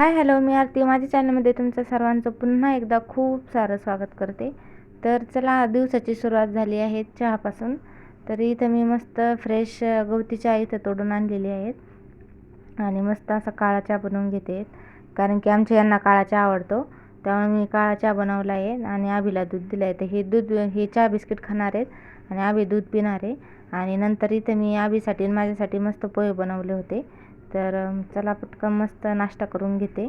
Hi hello मी आरती. माझ्या चॅनलमध्ये तुमचं सर्वांचं पुन्हा एकदा खूप सारं स्वागत करते. तर चला दिवसाची सुरुवात झाली आहे चहापासून. तर इथं मी मस्त फ्रेश गवती चहा इथं तोडून आणलेली आहेत. आणि मस्त असा काळा चहा बनवून घेते. कारण की आमच्या यांना काळा चहा आवडतो. त्यामुळे मी काळा चहा बनवला आहे आणि आबीला दूध दिलं आहे. तर हे दूध हे चहा बिस्किट खाणार आहेत आणि आबी दूध पिणार आहे. आणि नंतर इथं मी आबीसाठी माझ्यासाठी मस्त पोहे बनवले होते. तर चला पटकन मस्त नाश्ता करून घेते.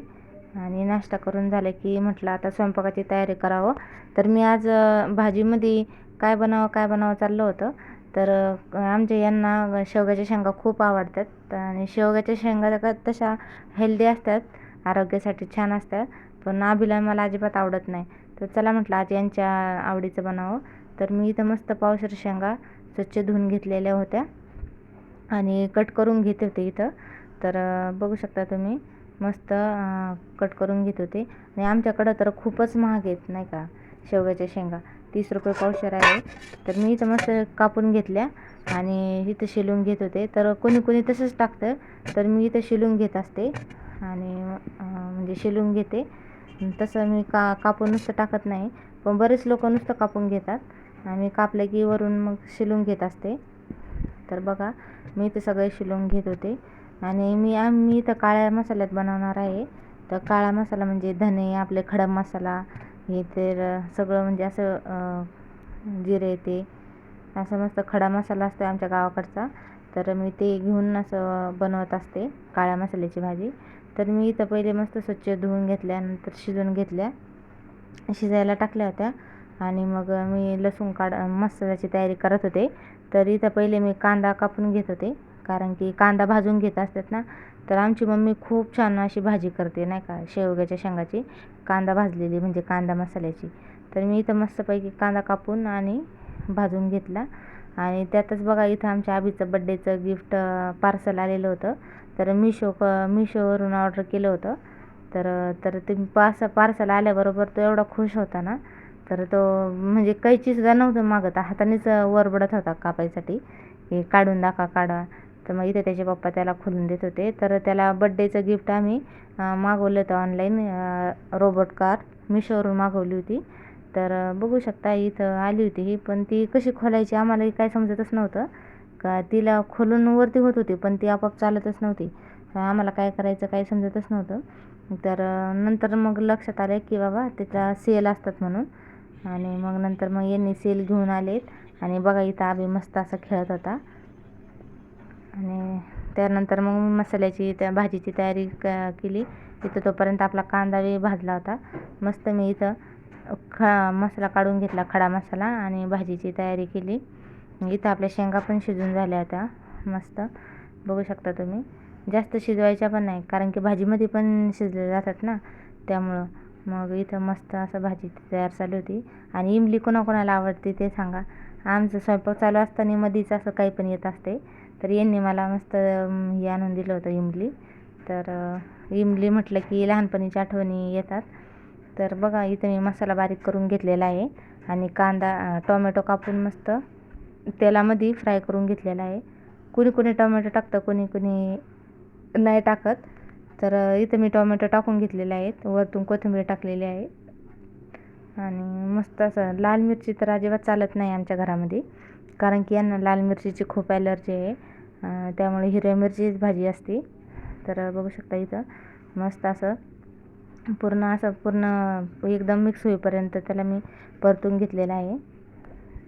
आणि नाश्ता करून झालं की म्हटलं आता स्वयंपाकाची तयारी करावं. तर मी आज भाजीमध्ये काय बनावं काय बनावं चाललं होतं. तर आमच्या यांना शेवग्याच्या शेंगा खूप आवडतात. आणि शेवग्याच्या शेंगा का तशा हेल्दी असतात. आरोग्यासाठी छान असतात. पण आभिला मला अजिबात आवडत नाही. तर चला म्हटलं आज यांच्या आवडीचं बनावं. तर मी इथं मस्त पावसर शेंगा स्वच्छ धुवून घेतलेल्या होत्या. आणि कट करून घेते होते इथं. तर बघू शकता तुम्ही. मस्त कट करून घेत होते. आणि आमच्याकडं तर खूपच महाग आहेत नाही का शेवग्याच्या शेंगा. तीस रुपये पावशेर आहे. तर मी इथं मस्त कापून घेतल्या आणि इथं शिलून घेत होते. तर कोणी कोणी तसंच टाकतं. तर मी इथं शिलून घेत असते. आणि म्हणजे शिलून घेते. तसं मी का कापून नुसतं टाकत नाही. पण बरेच लोक नुसतं कापून घेतात. आणि कापलं की वरून मग शिलून घेत असते. तर बघा मी इथं सगळे शिलून घेत होते. आणि मी आम्ही इथं काळ्या मसाल्यात बनवणार आहे. तर काळा मसाला म्हणजे धने आपले खडा मसाला हे तर सगळं म्हणजे असं जिरे ते असं मस्त खडा मसाला असतो आमच्या गावाकडचा. तर मी ते घेऊन असं बनवत असते काळ्या मसाल्याची भाजी. तर मी इथं पहिले मस्त स्वच्छ धुवून घेतल्यानंतर शिजून शिजवून घेतल्या. शिजायला टाकल्या होत्या. आणि मग मी लसूण काढ मसाल्याची तयारी करत होते. तर इथं पहिले मी कांदा कापून घेत होते. कारण की कांदा भाजून घेत असतात ना तर आमची मम्मी खूप छान अशी भाजी करते नाही का शेवग्याच्या शेंगाची कांदा भाजलेली म्हणजे कांदा मसाल्याची. तर मी इथं मस्तपैकी कांदा कापून आणि भाजून घेतला. आणि त्यातच बघा इथं आमच्या आबीचं बड्डेचं गिफ्ट पार्सल आलेलं होतं. तर मिशो क मिशोवरून ऑर्डर केलं होतं. तर तर ते पास पार्सल आल्याबरोबर तो एवढा खुश होता ना तर तो म्हणजे कैचीसुद्धा नव्हतं मागत. हातानेच वरबडत होता कापायसाठी. हे काढून दाखवा काढा. तर मग इथे त्याचे पप्पा त्याला खोलून देत होते. तर त्याला बड्डेचं गिफ्ट आम्ही मागवलं होतं ऑनलाईन रोबोट कार मिशोवरून मागवली होती. तर बघू शकता इथं आली होती ही. पण ती कशी खोलायची आम्हालाही काय समजतच नव्हतं. का तिला खोलून वरती होत होती पण ती आपोआप चालतच नव्हती. आम्हाला काय करायचं काय समजतच नव्हतं. तर नंतर मग लक्षात आलं की बाबा त्याचा सेल असतात म्हणून. आणि मग नंतर मग यांनी सेल घेऊन आलेत. आणि बघा इथं आम्ही मस्त असं खेळत होता. त्यानंतर मग मसाल्याची त्या भाजीची तयारी क केली. तिथं तोपर्यंत आपला कांदा भाजला होता. मस्त मी इथं ख मसाला काढून घेतला खडा मसाला आणि भाजीची तयारी केली. इथं आपल्या शेंगा पण शिजून झाल्या होत्या मस्त. बघू शकता तुम्ही. जास्त शिजवायच्या पण नाही कारण की भाजीमध्ये पण शिजले जातात ना. त्यामुळं मग इथं मस्त असं भाजी तयार चालू होती. आणि इमली कोणाकोणाला आवडते ते सांगा. आमचं स्वयंपाक चालू असताना मध्येच असं काही पण येत असते. तर यांनी मला मस्त हे आणून दिलं होतं इमली. तर इमली म्हटलं की लहानपणीच्या आठवणी येतात. तर बघा इथं मी मसाला बारीक करून घेतलेला आहे आणि कांदा टोमॅटो कापून मस्त तेलामध्ये फ्राय करून घेतलेला आहे. कुणी कुणी टोमॅटो टाकतं कुणी कुणी नाही टाकत. तर इथं मी टोमॅटो टाकून घेतलेले आहेत. वरतून कोथिंबीर टाकलेली आहे. आणि मस्त असं लाल मिरची तर अजिबात चालत नाही आमच्या घरामध्ये. कारण की यांना लाल मिरचीची खूप ॲलर्जी आहे. त्यामुळे हिरव्या मिरचीच भाजी असते. तर बघू शकता इथं मस्त असं पूर्ण असं पूर्ण एकदम मिक्स होईपर्यंत त्याला मी परतून घेतलेलं आहे.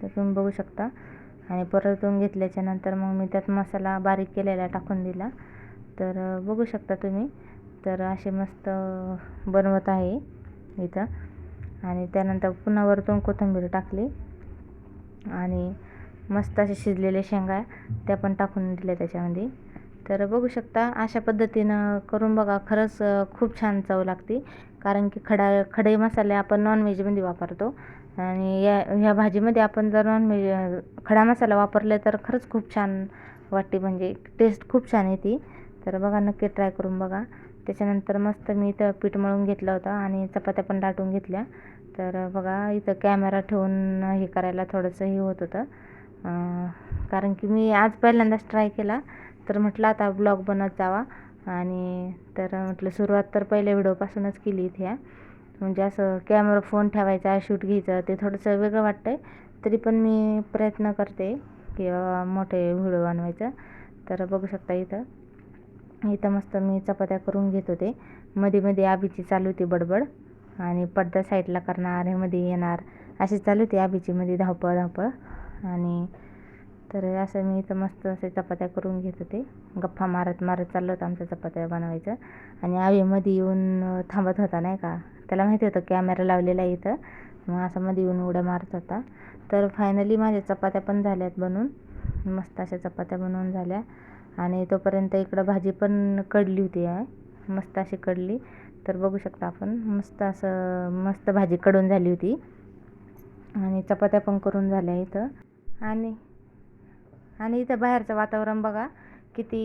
तर तुम्ही बघू शकता. आणि परतून घेतल्याच्या नंतर मग मी त्यात मसाला बारीक केलेला टाकून दिला. तर बघू शकता तुम्ही. तर असे मस्त बनवत आहे इथं. आणि त्यानंतर पुन्हा वरतून कोथिंबीर टाकली. आणि मस्त असे शिजलेले शेंगा त्या पण टाकून दिल्या त्याच्यामध्ये. तर बघू शकता अशा पद्धतीनं करून बघा खरंच खूप छान चव लागते. कारण की खडा खडे मसाले आपण नॉनव्हेजमध्ये वापरतो. आणि या ह्या भाजीमध्ये आपण जर नॉनव्हेज खडा मसाला वापरले तर खरंच खूप छान वाटते. म्हणजे टेस्ट खूप छान येते. तर बघा नक्की ट्राय करून बघा. त्याच्यानंतर मस्त मी इथं पीठ मळून घेतलं होतं आणि चपात्या पण लाटून घेतल्या. तर बघा इथं कॅमेरा ठेवून हे करायला थोडंसं हे होत होतं. कारण की मी आज पहिल्यांदाच ट्राय केला. तर म्हटलं आता ब्लॉग बनत जावा. आणि तर म्हटलं सुरुवात तर पहिल्या व्हिडिओपासूनच केली इथे. म्हणजे असं कॅमेरा फोन ठेवायचा शूट घ्यायचं ते थोडंसं वेगळं वाटतं आहे तरी पण मी प्रयत्न करते किंवा मोठे व्हिडिओ बनवायचं. तर बघू शकता इथं. इथं मस्त मी चपात्या करून घेत होते. मध्ये मध्ये आबीची चालू होती बडबड. आणि पडदा साईडला करणार हे मध्ये येणार. अशी चालू होती आबीची मध्ये धावपळ धावपळ आणि तर असं मी इथं मस्त असे चपात्या करून घेत होते. गप्पा मारत मारत चाललं होतं आमच्या चपात्या बनवायचं. आणि आवेमध्ये येऊन थांबत होता नाही का? त्याला माहिती होतं कॅमेरा लावलेला आहे इथं. मग असं मध्ये येऊन उड्या मारत होता. तर फायनली माझ्या चपात्या पण झाल्यात बनवून मस्त अशा चपात्या बनवून झाल्या. आणि तोपर्यंत इकडं भाजी पण कडली होती आहे मस्त अशी कडली. तर बघू शकता आपण मस्त असं मस्त भाजी कडून झाली होती. आणि चपात्या पण करून झाल्या इथं. आणि आणि इथं बाहेरचं वातावरण बघा किती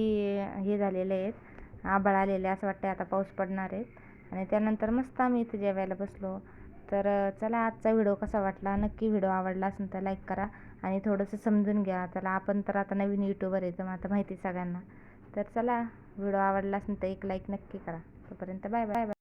हे झालेले आहेत आभाळ आलेले असं वाटतं आता पाऊस पडणार आहे. आणि त्यानंतर मस्त आम्ही इथे जेवायला बसलो. तर चला आजचा व्हिडिओ कसा वाटला नक्की व्हिडिओ आवडला असेल तर लाईक करा आणि थोडंसं समजून घ्या. चला आपण तर आता नवीन यूट्यूबर आहे तर मग आता माहिती सगळ्यांना. तर चला व्हिडिओ आवडला असेल तर एक लाईक नक्की करा. तोपर्यंत बाय बाय बाय.